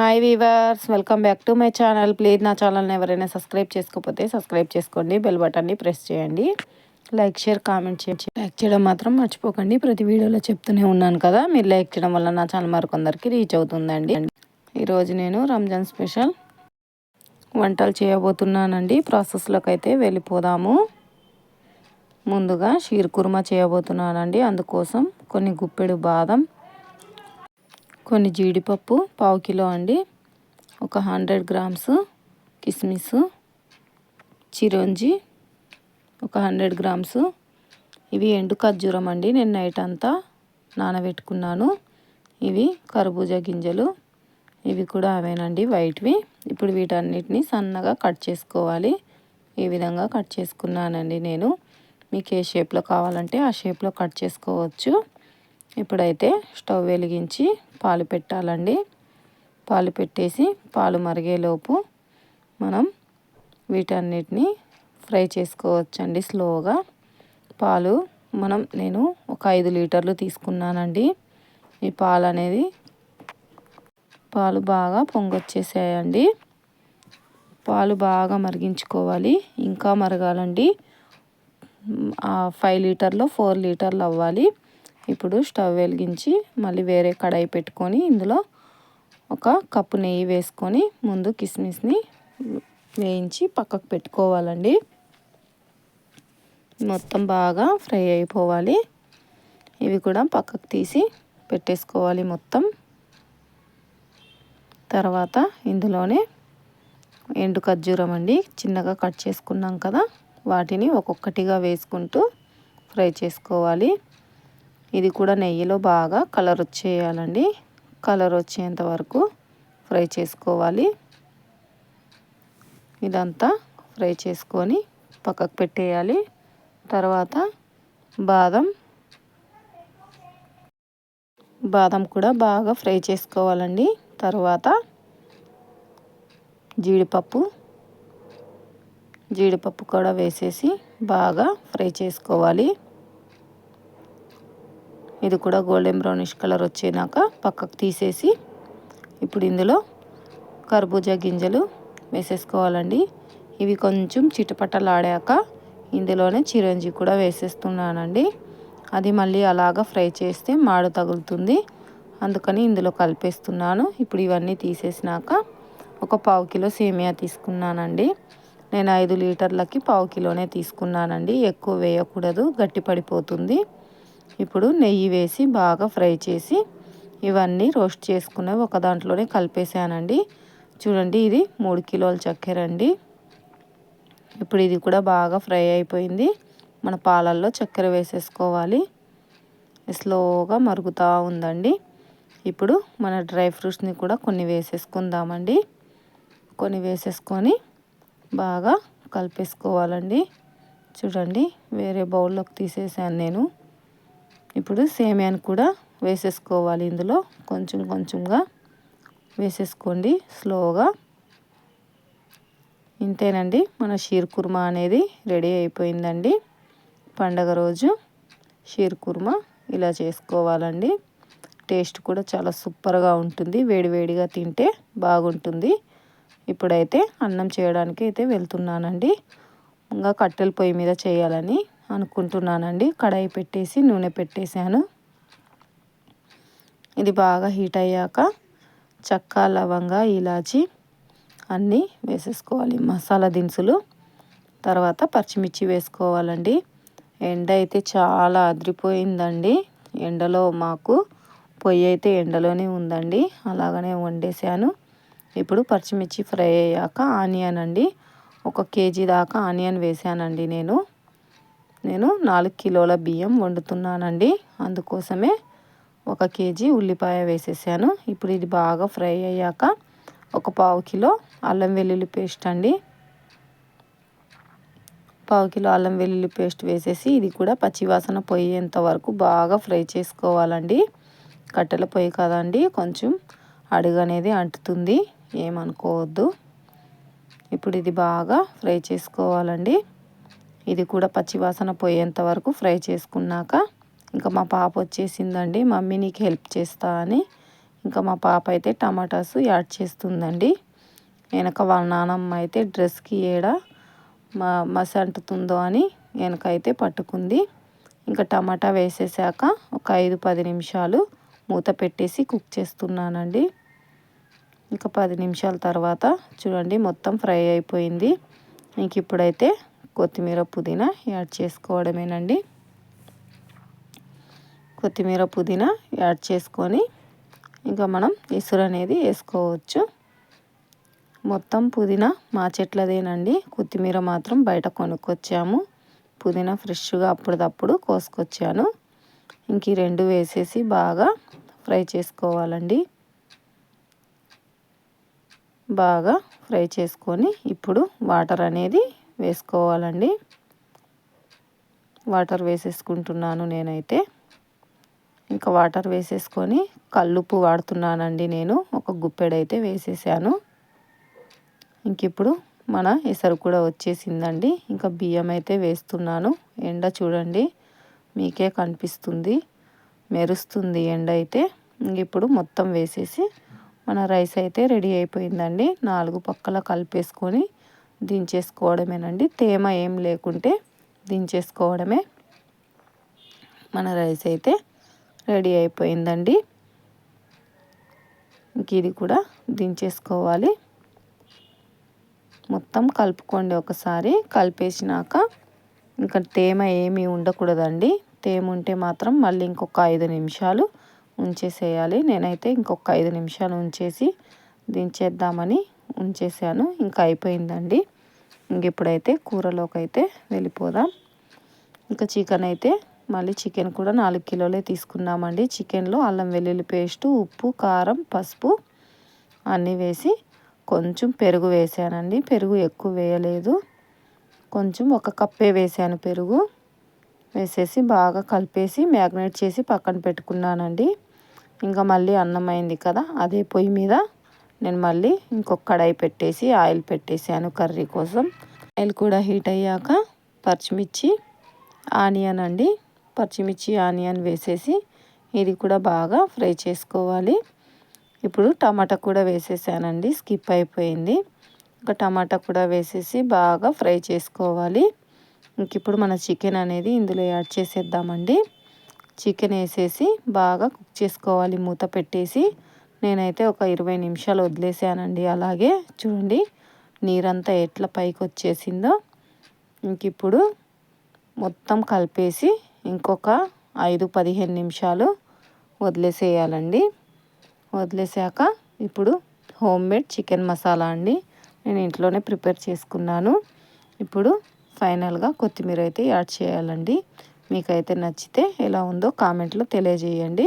Hi viewers welcome back to my channel please నా ఛానల్ని ఎవరైనా సబ్స్క్రైబ్ చేసుకోకపోతే సబ్స్క్రైబ్ చేసుకోండి. బెల్ బటన్ని ప్రెస్ చేయండి. లైక్ షేర్ కామెంట్ చేయండి లైక్ చేయడం మాత్రం మర్చిపోకండి. ప్రతి వీడియోలో చెప్తూనే ఉన్నాను కదా. మీరు లైక్ చేయడం వల్ల నా ఛానల్ మరికొందరికి రీచ్ అవుతుందండి. ఈరోజు నేను రంజాన్ స్పెషల్ వంటలు చేయబోతున్నానండి. ప్రాసెస్లోకి అయితే వెళ్ళిపోదాము. ముందుగా షీర్ కుర్మా చేయబోతున్నానండి. అందుకోసం కొన్ని గుప్పెడు బాదం కొన్ని జీడిపప్పు పావు కిలో అండి. ఒక హండ్రెడ్ గ్రామ్స్ కిస్మిస్ చిరంజి ఒక హండ్రెడ్ గ్రామ్స్. ఇవి ఎండు ఖర్జూరం అండి. నేను నైట్ అంతా నానబెట్టుకున్నాను. ఇవి కర్బూజా గింజలు. ఇవి కూడా అవేనండి వైట్వి. ఇప్పుడు వీటన్నిటిని సన్నగా కట్ చేసుకోవాలి. ఈ విధంగా కట్ చేసుకున్నానండి నేను. మీకు ఏ షేప్లో కావాలంటే ఆ షేప్లో కట్ చేసుకోవచ్చు. ఇప్పుడైతే స్టవ్ వెలిగించి పాలు పెట్టాలండి. పాలు పెట్టేసి పాలు మరిగేలోపు మనం వీటన్నిటిని ఫ్రై చేసుకోవచ్చండి స్లోగా. పాలు మనం నేను ఒక ఐదు లీటర్లు తీసుకున్నానండి. ఈ పాలు అనేది పాలు బాగా పొంగొచ్చేసాయండి. పాలు బాగా మరిగించుకోవాలి. ఇంకా మరగాలండి. ఫైవ్ లీటర్లో ఫోర్ లీటర్లు అవ్వాలి. ఇప్పుడు స్టవ్ వెలిగించి మళ్ళీ వేరే కడాయి పెట్టుకొని ఇందులో ఒక కప్పు నెయ్యి వేసుకొని ముందు కిస్మిస్ని వేయించి పక్కకు పెట్టుకోవాలండి. మొత్తం బాగా ఫ్రై అయిపోవాలి. ఇవి కూడా పక్కకు తీసి పెట్టేసుకోవాలి మొత్తం. తర్వాత ఇందులోనే ఎండు ఖర్జూరం అండి చిన్నగా కట్ చేసుకున్నాం కదా వాటిని ఒక్కొక్కటిగా వేసుకుంటూ ఫ్రై చేసుకోవాలి. ఇది కూడా నెయ్యిలో బాగా కలర్ వచ్చేయాలండి. కలర్ వచ్చేంత వరకు ఫ్రై చేసుకోవాలి. ఇదంతా ఫ్రై చేసుకొని పక్కకు పెట్టేయాలి. తర్వాత బాదం. బాదం కూడా బాగా ఫ్రై చేసుకోవాలండి. తర్వాత జీడిపప్పు. జీడిపప్పు కూడా వేసేసి బాగా ఫ్రై చేసుకోవాలి. ఇది కూడా గోల్డెన్ బ్రౌనిష్ కలర్ వచ్చేనాక పక్కకు తీసేసి ఇప్పుడు ఇందులో కర్బూజా గింజలు వేసేసుకోవాలండి. ఇవి కొంచెం చిటపటలాడాక ఇందులోనే చిరంజి కూడా వేసేస్తున్నానండి. అది మళ్ళీ అలాగా ఫ్రై చేస్తే మాడు తగులుతుంది. అందుకని ఇందులో కలిపేస్తున్నాను. ఇప్పుడు ఇవన్నీ తీసేసినాక ఒక పావు కిలో సేమియా తీసుకున్నానండి. నేను ఐదు లీటర్లకి పావు కిలోనే తీసుకున్నానండి. ఎక్కువ వేయకూడదు గట్టి పడిపోతుంది ఇప్పుడు నెయ్యి వేసి బాగా ఫ్రై చేసి ఇవన్నీ రోస్ట్ చేసుకున్నవి ఒక దాంట్లోనే కలిపేసానండి. చూడండి ఇది మూడు కిలోల చక్కెర అండి. ఇప్పుడు ఇది కూడా బాగా ఫ్రై అయిపోయింది. మన పాలల్లో చక్కెర వేసేసుకోవాలి. స్లోగా మరుగుతూ ఉందండి. ఇప్పుడు మన డ్రై ఫ్రూట్స్ని కూడా కొన్ని వేసేసుకుందామండి. కొన్ని వేసేసుకొని బాగా కలిపేసుకోవాలండి. చూడండి వేరే బౌల్లోకి తీసేసాను నేను. ఇప్పుడు సేమియాని కూడా వేసేసుకోవాలి ఇందులో. కొంచెం కొంచెంగా వేసేసుకోండి స్లోగా. ఇంతేనండి మన షీర్ కుర్మా అనేది రెడీ అయిపోయిందండి. పండగ రోజు షీర్ కుర్మా ఇలా చేసుకోవాలండి. టేస్ట్ కూడా చాలా సూపర్గా ఉంటుంది వేడివేడిగా తింటే బాగుంటుంది. ఇప్పుడైతే అన్నం చేయడానికి అయితే వెళ్తున్నానండి. ఇంకా కట్టెల పొయ్యి మీద చేయాలని అనుకుంటున్నానండి. కడాయి పెట్టేసి నూనె పెట్టేశాను. ఇది బాగా హీట్ అయ్యాక చక్క లవంగ ఇలాచి అన్నీ వేసేసుకోవాలి. మసాలా దినుసులు తర్వాత పచ్చిమిర్చి వేసుకోవాలండి. ఎండ అయితే చాలా అదిరిపోయిందండి. ఎండలో మాకు పొయ్యి అయితే ఎండలోనే ఉందండి. అలాగనే వండేసాను ఇప్పుడు పచ్చిమిర్చి ఫ్రై అయ్యాక ఆనియన్ అండి. ఒక కేజీ దాకా ఆనియన్ వేసానండి నేను. నేను నాలుగు కిలోల బియ్యం వండుతున్నానండి. అందుకోసమే ఒక కేజీ ఉల్లిపాయ వేసేసాను. ఇప్పుడు ఇది బాగా ఫ్రై అయ్యాక ఒక పావు కిలో అల్లం వెల్లుల్లి పేస్ట్ అండి. పావు కిలో అల్లం వెల్లుల్లి పేస్ట్ వేసేసి ఇది కూడా పచ్చివాసన పోయేంత వరకు బాగా ఫ్రై చేసుకోవాలండి. కట్టెల పొయ్యి కదండి కొంచెం అడుగు అనేది అంటుతుంది. ఏమనుకోవద్దు. ఇప్పుడు ఇది బాగా ఫ్రై చేసుకోవాలండి. ఇది కూడా పచ్చివాసన పోయేంత వరకు ఫ్రై చేసుకున్నాక ఇంకా మా పాప వచ్చేసిందండి మమ్మీ నీకు హెల్ప్ చేస్తా అని. ఇంకా మా పాప అయితే టమాటాస్ యాడ్ చేస్తుందండి. వెనక వాళ్ళ నానమ్మ అయితే డ్రెస్కి ఏడ మా మసంటుతుందో అని వెనకైతే పట్టుకుంది. ఇంకా టమాటా వేసేసాక ఒక ఐదు పది నిమిషాలు మూత పెట్టేసి కుక్ చేస్తున్నానండి. ఇంకా పది నిమిషాల తర్వాత చూడండి మొత్తం ఫ్రై అయిపోయింది. ఇంక ఇప్పుడైతే కొత్తిమీర పుదీనా యాడ్ చేసుకోవడమేనండి. కొత్తిమీర పుదీనా యాడ్ చేసుకొని ఇంకా మనం ఇసురు అనేది వేసుకోవచ్చు. మొత్తం పుదీనా మా చెట్లదేనండి. కొత్తిమీర మాత్రం బయట కొనుక్కొచ్చాము. పుదీనా ఫ్రెష్గా అప్పటిదప్పుడు కోసుకొచ్చాను. ఇంక ఈ రెండు వేసేసి బాగా ఫ్రై చేసుకోవాలండి. బాగా ఫ్రై చేసుకొని ఇప్పుడు వాటర్ అనేది వేసుకోవాలండి. వాటర్ వేసేసుకుంటున్నాను నేనైతే. ఇంకా వాటర్ వేసేసుకొని కల్లుప్పు వాడుతున్నానండి నేను. ఒక గుప్పెడైతే వేసేసాను. ఇంక ఇప్పుడు మన ఎసరు కూడా వచ్చేసిందండి. ఇంకా బియ్యం అయితే వేస్తున్నాను. ఎండ చూడండి మీకే కనిపిస్తుంది. మెరుస్తుంది ఎండ అయితే ఇప్పుడు మొత్తం వేసేసి మన రైస్ అయితే రెడీ అయిపోయిందండి. నాలుగు పక్కల కలిపేసుకొని దించేసుకోవడమేనండి. తేమ ఏం లేకుంటే దించేసుకోవడమే. మన రైస్ అయితే రెడీ అయిపోయిందండి. ఇంక ఇది కూడా దించేసుకోవాలి. మొత్తం కలుపుకోండి ఒకసారి. కలిపేసినాక ఇంకా తేమ ఏమీ ఉండకూడదండి. తేమ ఉంటే మాత్రం మళ్ళీ ఇంకొక ఐదు నిమిషాలు ఉంచేసేయాలి. నేనైతే ఇంకొక ఐదు నిమిషాలు ఉంచేసి దించేద్దామని ఉంచేసాను. ఇంకా అయిపోయిందండి. ఇంక ఇప్పుడైతే కూరలోకి అయితే వెళ్ళిపోదాం. ఇంకా చికెన్ అయితే మళ్ళీ చికెన్ కూడా నాలుగు కిలోలే తీసుకున్నామండి. చికెన్లో అల్లం వెల్లుల్లి పేస్టు ఉప్పు కారం పసుపు అన్నీ వేసి కొంచెం పెరుగు వేసానండి. పెరుగు ఎక్కువ వేయలేదు. కొంచెం ఒక కప్పే వేసాను పెరుగు. వేసేసి బాగా కలిపేసి మ్యాగ్నేట్ చేసి పక్కన పెట్టుకున్నానండి. ఇంకా మళ్ళీ అన్నం అయింది కదా అదే పొయ్యి మీద నేను మళ్ళీ ఇంకొక కడాయి పెట్టేసి ఆయిల్ పెట్టేసాను కర్రీ కోసం. ఆయిల్ కూడా హీట్ అయ్యాక పచ్చిమిర్చి ఆనియన్ అండి. పచ్చిమిర్చి ఆనియన్ వేసేసి ఇది కూడా బాగా ఫ్రై చేసుకోవాలి. ఇప్పుడు టమాటా కూడా వేసేసానండి స్కిప్ అయిపోయింది. ఇంకా టమాటా కూడా వేసేసి బాగా ఫ్రై చేసుకోవాలి. ఇంక ఇప్పుడు మన చికెన్ అనేది ఇందులో యాడ్ చేసేద్దామండి. చికెన్ వేసేసి బాగా కుక్ చేసుకోవాలి మూత పెట్టేసి. నేనైతే ఒక ఇరవై నిమిషాలు వదిలేసానండి. అలాగే చూడండి నీరంతా ఎట్లా పైకి వచ్చేసిందో ఇంక ఇప్పుడు మొత్తం కలిపేసి ఇంకొక ఐదు పదిహేను నిమిషాలు వదిలేసేయాలండి. వదిలేసాక ఇప్పుడు హోమ్ మేడ్ చికెన్ మసాలా అండి. నేను ఇంట్లోనే ప్రిపేర్ చేసుకున్నాను. ఇప్పుడు ఫైనల్గా కొత్తిమీర అయితే యాడ్ చేయాలండి. మీకైతే నచ్చితే ఎలా ఉందో కామెంట్లో తెలియజేయండి.